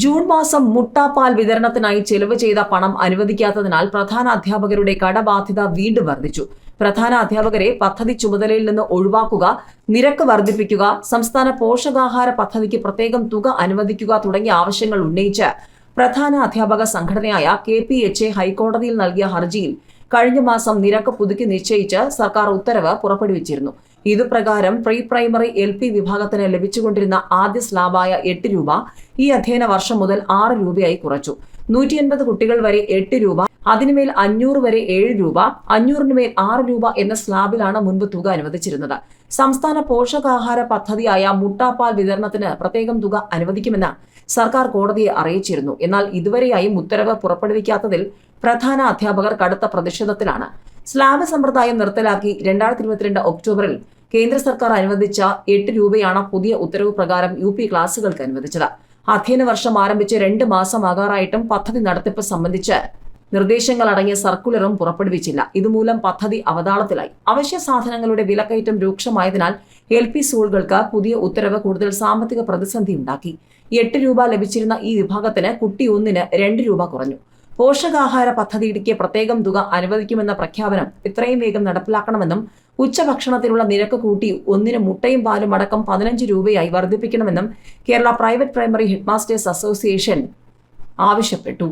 June മാസം മുട്ടാപ്പാൽ വിതരണത്തിനായി ചെലവ് ചെയ്ത പണം അനുവദിക്കാത്തതിനാൽ പ്രധാന അധ്യാപകരുടെ കടബാധ്യത വീണ്ടും വർദ്ധിച്ചു. പ്രധാന അധ്യാപകരെ പദ്ധതി ചുമതലയിൽ നിന്ന് ഒഴിവാക്കുക നിരക്ക് വർദ്ധിപ്പിക്കുക സംസ്ഥാന പോഷകാഹാര പദ്ധതിക്ക് പ്രത്യേകം തുക അനുവദിക്കുക തുടങ്ങിയ ആവശ്യങ്ങൾ ഉന്നയിച്ച് പ്രധാന അധ്യാപക സംഘടനയായ കെ പി എച്ച് എ ഹൈക്കോടതിയിൽ നൽകിയ ഹർജിയിൽ കഴിഞ്ഞ മാസം നിരക്ക് പുതുക്കി നിശ്ചയിച്ച് സർക്കാർ ഉത്തരവ് പുറപ്പെടുവിച്ചിരുന്നു. ഇതുപ്രകാരം പ്രീ പ്രൈമറി എൽ പി വിഭാഗത്തിന് ലഭിച്ചുകൊണ്ടിരുന്ന ആദ്യ സ്ലാബായ എട്ട് രൂപ ഈ അധ്യയന വർഷം മുതൽ ആറ് രൂപയായി കുറച്ചു. നൂറ്റി എൺപത് കുട്ടികൾ വരെ എട്ട് രൂപ അതിനുമേൽ അഞ്ഞൂറ് വരെ ഏഴ് രൂപ അഞ്ഞൂറിന് മേൽ ആറ് രൂപ എന്ന സ്ലാബിലാണ് മുൻപ് തുക അനുവദിച്ചിരുന്നത്. സംസ്ഥാന പോഷകാഹാര പദ്ധതിയായ മുട്ടാപ്പാൽ വിതരണത്തിന് പ്രത്യേകം തുക അനുവദിക്കുമെന്ന് സർക്കാർ കോടതിയെ അറിയിച്ചിരുന്നു. എന്നാൽ ഇതുവരെയായും ഉത്തരവ് പുറപ്പെടുവിക്കാത്തതിൽ പ്രധാന അധ്യാപകർ കടുത്ത പ്രതിഷേധത്തിലാണ്. സ്ലാബ് സമ്പ്രദായം നിർത്തലാക്കി രണ്ടായിരത്തി ഇരുപത്തിരണ്ട് ഒക്ടോബറിൽ കേന്ദ്ര സർക്കാർ അനുവദിച്ച എട്ട് രൂപയാണ് പുതിയ ഉത്തരവ് പ്രകാരം യു പി ക്ലാസുകൾക്ക് അനുവദിച്ചത്. അധ്യയന വർഷം ആരംഭിച്ച് രണ്ട് മാസമാകാറായിട്ടും പദ്ധതി നടത്തിപ്പ് സംബന്ധിച്ച് നിർദ്ദേശങ്ങൾ അടങ്ങിയ സർക്കുലറും പുറപ്പെടുവിച്ചില്ല. ഇതുമൂലം പദ്ധതി അവതാളത്തിലായി. അവശ്യ സാധനങ്ങളുടെ വിലക്കയറ്റം രൂക്ഷമായതിനാൽ എൽ പി സ്കൂളുകൾക്ക് പുതിയ ഉത്തരവ് കൂടുതൽ സാമ്പത്തിക പ്രതിസന്ധി ഉണ്ടാക്കി. എട്ട് രൂപ ലഭിച്ചിരുന്ന ഈ വിഭാഗത്തിന് കുട്ടി ഒന്നിന് രണ്ട് രൂപ കുറഞ്ഞു. പോഷകാഹാര പദ്ധതിയിലേക്ക് പ്രത്യേകം തുക അനുവദിക്കുമെന്ന പ്രഖ്യാപനം എത്രയും വേഗം നടപ്പിലാക്കണമെന്നും ഉച്ചഭക്ഷണത്തിനുള്ള നിരക്ക് കൂട്ടി ഒന്നിന് മുട്ടയും പാലും അടക്കം പതിനഞ്ച് രൂപയായി വർദ്ധിപ്പിക്കണമെന്നും Kerala private primary headmasters association ആവശ്യപ്പെട്ടു.